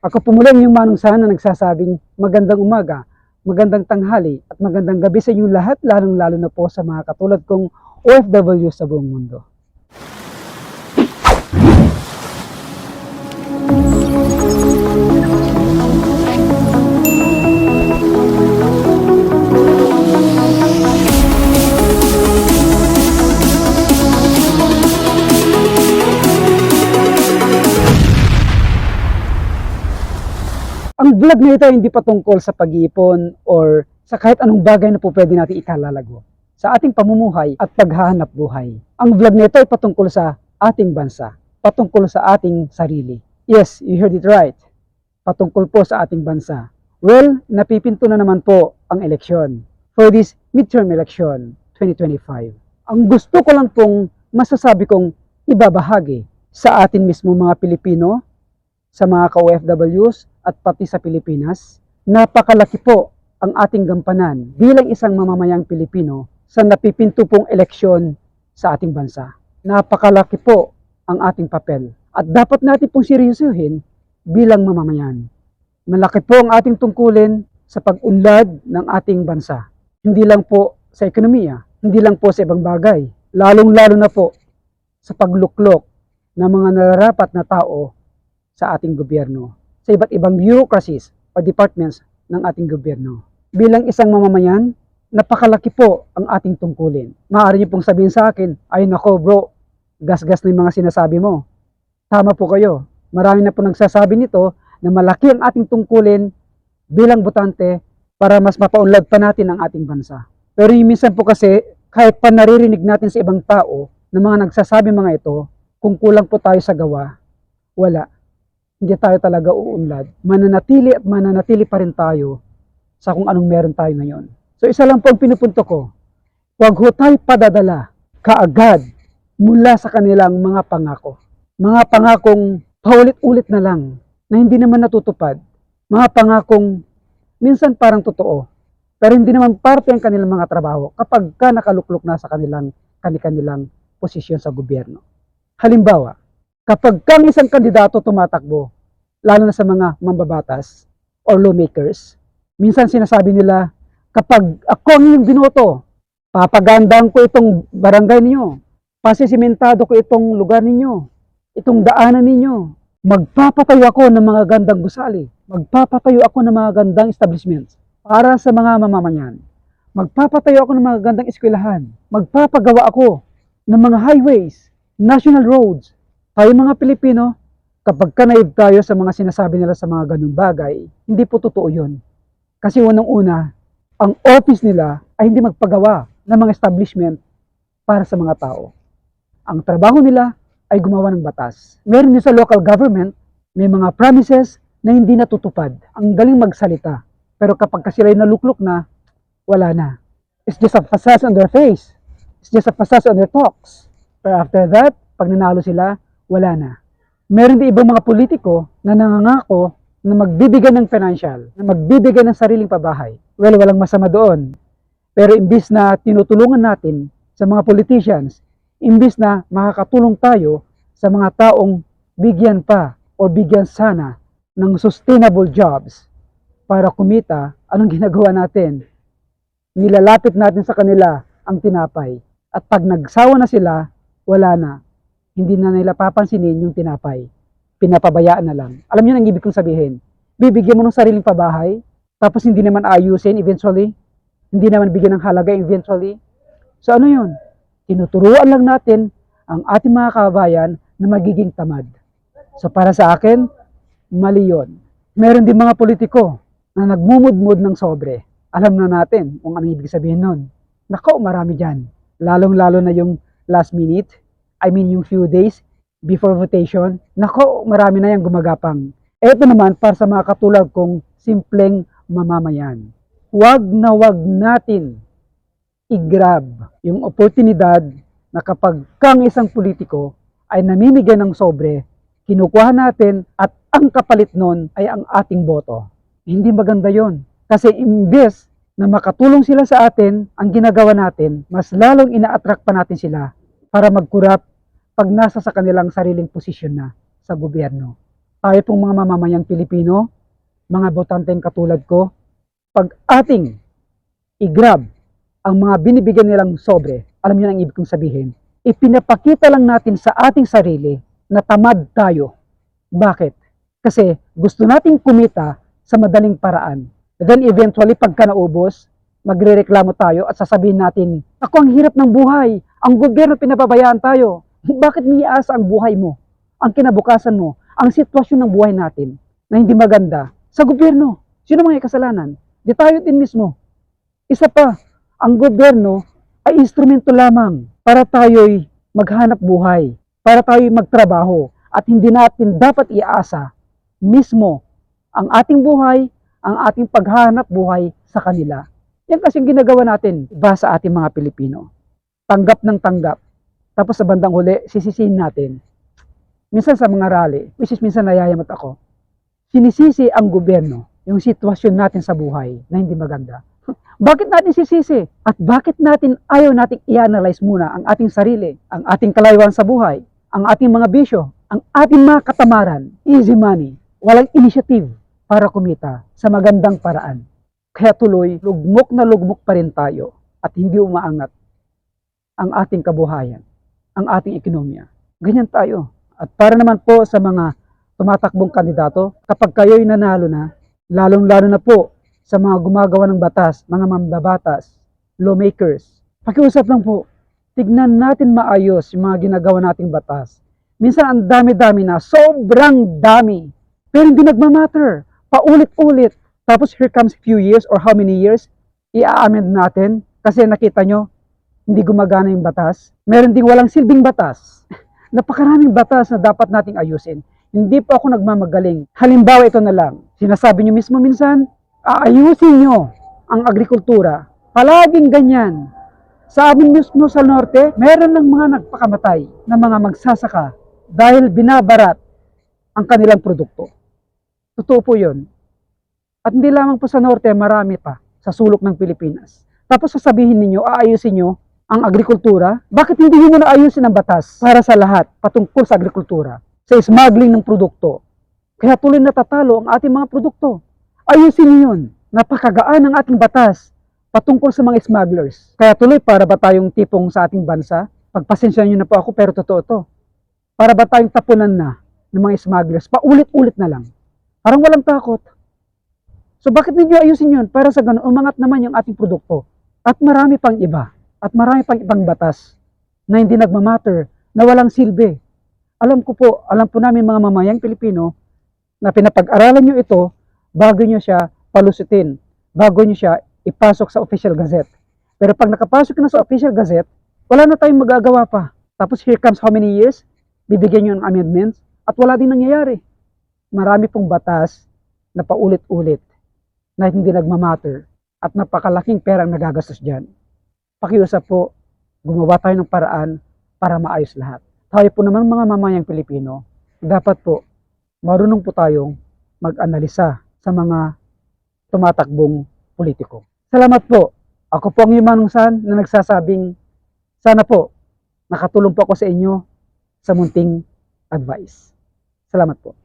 Ako po muli ang inyong manungsahan na nagsasabing magandang umaga, magandang tanghali at magandang gabi sa inyong lahat, lalong-lalo na po sa mga katulad kong OFW sa buong mundo. Vlog na ito hindi patungkol sa pag-iipon or sa kahit anong bagay na po pwede natin ikalalago sa ating pamumuhay at paghahanap buhay. Ang vlog na ito ay patungkol sa ating bansa, patungkol sa ating sarili. Yes, you heard it right. Patungkol po sa ating bansa. Well, napipinto na naman po ang eleksyon for this midterm election 2025. Ang gusto ko lang pong masasabi kong ibabahagi sa atin mismo mga Pilipino, sa mga ka-OFWs at pati sa Pilipinas, napakalaki po ang ating gampanan bilang isang mamamayang Pilipino sa napipinto pong eleksyon sa ating bansa. Napakalaki po ang ating papel at dapat natin pong seryosohin bilang mamamayan. Malaki po ang ating tungkulin sa pag-unlad ng ating bansa. Hindi lang po sa ekonomiya, hindi lang po sa ibang bagay, lalong-lalo na po sa pagluklok ng mga nararapat na tao sa ating gobyerno, sa iba't ibang bureaucracies or departments ng ating gobyerno. Bilang isang mamamayan, napakalaki po ang ating tungkulin. Maaari niyo pong sabihin sa akin, ay nako bro, gas-gas na yung mga sinasabi mo. Tama po kayo. Marami na po nagsasabi nito na malaki ang ating tungkulin bilang botante para mas mapaunlad pa natin ang ating bansa. Pero yung minsan po kasi, kahit pa naririnig natin sa ibang tao na mga nagsasabi mga ito, kung kulang po tayo sa gawa, wala hindi tayo talaga uunlad. Mananatili at mananatili pa rin tayo sa kung anong meron tayo ngayon. So isa lang po ang pinupunto ko. Huwag ho tayo padadala kaagad mula sa kanilang mga pangako. Mga pangakong paulit-ulit na lang na hindi naman natutupad. Mga pangakong minsan parang totoo pero hindi naman parte ang kanilang mga trabaho kapag ka nakaluklok na sa kanilang kanilang posisyon sa gobyerno. Halimbawa, kapag kang isang kandidato tumatakbo, lalo na sa mga mambabatas or lawmakers, minsan sinasabi nila, kapag ako ang inyong binoto, papagandang ko itong barangay ninyo, pasisimentado ko itong lugar ninyo, itong daanan ninyo, magpapatayo ako ng mga gandang gusali, magpapatayo ako ng mga gandang establishments para sa mga mamamayan, magpapatayo ako ng mga gandang eskwelahan, magpapagawa ako ng mga highways, national roads, tayo mga Pilipino, kapag ka naive tayo sa mga sinasabi nila sa mga ganung bagay, hindi po totoo yun. Kasi unang-una, ang office nila ay hindi magpagawa ng mga establishment para sa mga tao. Ang trabaho nila ay gumawa ng batas. Meron din sa local government, may mga promises na hindi natutupad. Ang galing magsalita. Pero kapag kasi sila naluklok na, wala na. It's just a facade on their face. It's just a facade on their talks. Pero after that, pag nanalo sila, wala na. Meron din ibang mga politiko na nangangako na magbibigay ng financial, na magbibigay ng sariling pabahay. Well, walang masama doon. Pero imbis na tinutulungan natin sa mga politicians, imbis na makakatulong tayo sa mga taong bigyan pa o bigyan sana ng sustainable jobs para kumita, anong ginagawa natin? Nilalapit natin sa kanila ang tinapay. At pag nagsawa na sila, wala na hindi na nila papansinin yung tinapay. Pinapabayaan na lang. Alam niyo ang ibig kong sabihin? Bibigyan mo ng sariling pabahay, tapos hindi naman ayusin eventually, hindi naman bigyan ng halaga eventually. So ano yun? Tinuturuan lang natin ang ating mga kabayan na magiging tamad. So para sa akin, mali yun. Meron din mga politiko na nagmumudmud ng sobre. Alam na natin kung ano ibig sabihin nun. Nako, marami dyan. Lalong-lalo na yung last minute, I mean yung few days before votation, nako, marami na yung gumagapang. Ito naman para sa mga katulad kong simpleng mamamayan. Huwag na huwag natin i-grab yung oportunidad na kapag kang isang politiko ay namimigay ng sobre, kinukuha natin at ang kapalit nun ay ang ating boto. Hindi maganda yon Kasi imbes na makatulong sila sa atin, ang ginagawa natin, mas lalong ina-attract pa natin sila para magkurap pag nasa sa kanilang sariling posisyon na sa gobyerno. tayo pong mga mamamayang Pilipino, mga botanteng katulad ko, pag ating i-grab ang mga binibigyan nilang sobre, alam niyo ang ibig kong sabihin, ipinapakita lang natin sa ating sarili na tamad tayo. Bakit? Kasi gusto nating kumita sa madaling paraan. Then eventually, pagka naubos, magrereklamo tayo at sasabihin natin, ako ang hirap ng buhay, ang gobyerno pinababayaan tayo. Bakit niyaasa ang buhay mo? Ang kinabukasan mo, ang sitwasyon ng buhay natin na hindi maganda sa gobyerno. Sino mga kasalanan? Di tayo din mismo. Isa pa, ang gobyerno ay instrumento lamang para tayo'y maghanap buhay, para tayo'y magtrabaho at hindi natin dapat iasa mismo ang ating buhay, ang ating paghanap buhay sa kanila. Yan kasi ang ginagawa natin iba sa ating mga Pilipino. Tanggap ng tanggap. Tapos sa bandang huli, sisisihin natin. Minsan sa mga rally, which is minsan nayayamat ako, sinisisi ang gobyerno yung sitwasyon natin sa buhay na hindi maganda. Bakit natin sisisi? At bakit natin ayaw nating i-analyze muna ang ating sarili, ang ating kalayuan sa buhay, ang ating mga bisyo, ang ating mga katamaran, easy money, walang initiative para kumita sa magandang paraan. Kaya tuloy, lugmok na lugmok pa rin tayo at hindi umaangat ang ating kabuhayan, ang ating ekonomiya. Ganyan tayo. At para naman po sa mga tumatakbong kandidato, kapag kayo'y nanalo na, lalong-lalo na po sa mga gumagawa ng batas, mga mambabatas, lawmakers, pakiusap lang po, tignan natin maayos yung mga ginagawa nating batas. Minsan ang dami-dami na, sobrang dami, pero hindi nagmamatter. Paulit-ulit. Tapos here comes few years or how many years, i-amend natin kasi nakita nyo, hindi gumagana yung batas. Meron ding walang silbing batas. Napakaraming batas na dapat nating ayusin. Hindi po ako nagmamagaling. Halimbawa ito na lang. Sinasabi nyo mismo minsan, aayusin nyo ang agrikultura. Palaging ganyan. Sa amin mismo sa norte, meron ng mga nagpakamatay na mga magsasaka dahil binabarat ang kanilang produkto. Totoo po yun. At hindi lamang po sa norte, marami pa sa sulok ng Pilipinas. Tapos sasabihin ninyo, aayusin nyo ang agrikultura. Bakit hindi nyo na ayusin ang batas para sa lahat patungkol sa agrikultura? Sa smuggling ng produkto. Kaya tuloy natatalo ang ating mga produkto. Ayusin nyo yun. Napakagaan ang ating batas patungkol sa mga smugglers. Kaya tuloy para ba tayong tipong sa ating bansa? Pagpasensya nyo na po ako pero totoo to. Para ba tayong tapunan na ng mga smugglers? Paulit-ulit na lang. Parang walang takot. So bakit ninyo ayusin yun? Para sa ganun, umangat naman yung ating produkto. At marami pang iba. At marami pang ibang batas na hindi nagmamatter, na walang silbi. Alam ko po, alam po namin mga mamayang Pilipino na pinapag-aralan nyo ito bago nyo siya palusutin, bago nyo siya ipasok sa official gazette. Pero pag nakapasok na sa official gazette, wala na tayong magagawa pa. Tapos here comes how many years? Bibigyan nyo ng amendments at wala din nangyayari. Marami pong batas na paulit-ulit na hindi nagmamatter at napakalaking perang nagagastos dyan. Pakiusap po, gumawa tayo ng paraan para maayos lahat. Tayo po naman mga mamayang Pilipino, dapat po marunong po tayong mag-analisa sa mga tumatakbong politiko. Salamat po. Ako po ang Yumanungsan na nagsasabing sana po nakatulong po ako sa inyo sa munting advice. Salamat po.